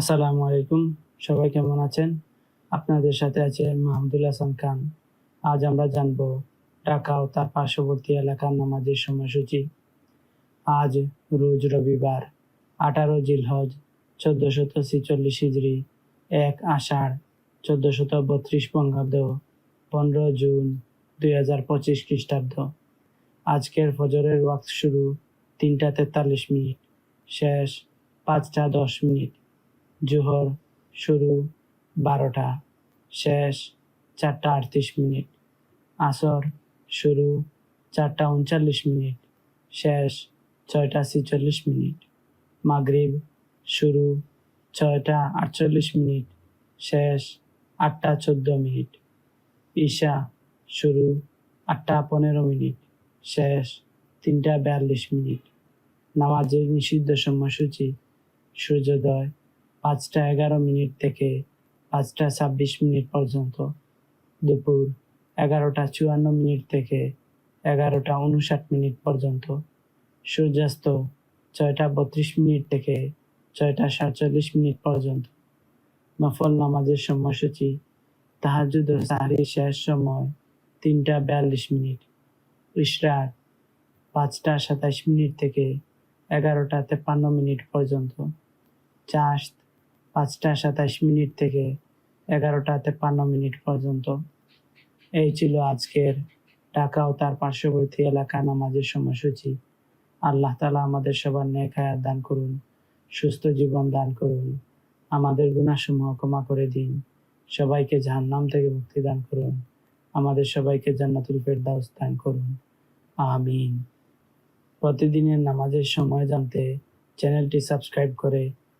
আসসালামু আলাইকুম। সবাই কেমন আছেন? আপনাদের সাথে আছে মাহমুদুল হাসান খান। আজ আমরা জানব ঢাকা ও তার পার্শ্ববর্তী এলাকার নামাজের সময়সূচি। আজ রোজ রবিবার, আঠারো জিলহজ, চোদ্দশত ছিচল্লিশ হিজড়ি, এক আষাঢ়, চোদ্দশত বত্রিশ বঙ্গাব্দ, পনেরো জুন দুই হাজার পঁচিশ খ্রিস্টাব্দ। আজকের ফজরের ওয়াক্ত শুরু তিনটা তেতাল্লিশ মিনিট, শেষ পাঁচটা দশ মিনিট। জোহর শুরু বারোটা, শেষ চারটা আটত্রিশ মিনিট, আসর শুরু চারটা উনচল্লিশ মিনিট, শেষ ছয়টা ছেচল্লিশ মিনিট, মাগরিব শুরু ছয়টা আটচল্লিশ মিনিট, শেষ আটটা চোদ্দ মিনিট, ঈশা শুরু আটটা পনেরো মিনিট, শেষ তিনটা বিয়াল্লিশ মিনিট, নামাজের নিষিদ্ধ সময়সূচি, সূর্যোদয় পাঁচটা এগারো মিনিট থেকে পাঁচটা ছাব্বিশ মিনিট পর্যন্ত। দুপুর এগারোটা চুয়ান্ন মিনিট থেকে এগারোটা উনষাট মিনিট পর্যন্ত। সূর্যাস্ত ছয়টা বত্রিশ মিনিট থেকে ছয়টা সাতচল্লিশ মিনিট পর্যন্ত। নফল নামাজের সময়সূচি তাহাজুদ ও শেষ সময় তিনটা বিয়াল্লিশ মিনিট। ইশরাক পাঁচটা সাতাইশ মিনিট থেকে এগারোটা তেপান্ন মিনিট পর্যন্ত। চাষ পাঁচটা সাতাইশ মিনিট থেকে এগারোটা তেপান্ন মিনিট পর্যন্ত। এই ছিল আজকের ঢাকা ও তার পার্শ্ববর্তী এলাকা নামাজের সময়সূচি। আল্লাহ তালা আমাদের সবার নেক হায়াত দান করুন, সুস্থ জীবন দান করুন, আমাদের গুণাসমূহ ক্ষমা করে দিন, সবাইকে জাহান্নাম থেকে মুক্তি দান করুন, আমাদের সবাইকে জান্নাতুল ফেরদাউস দান করুন। আমিন। প্রতিদিনের নামাজের সময় জানতে চ্যানেলটি সাবস্ক্রাইব করে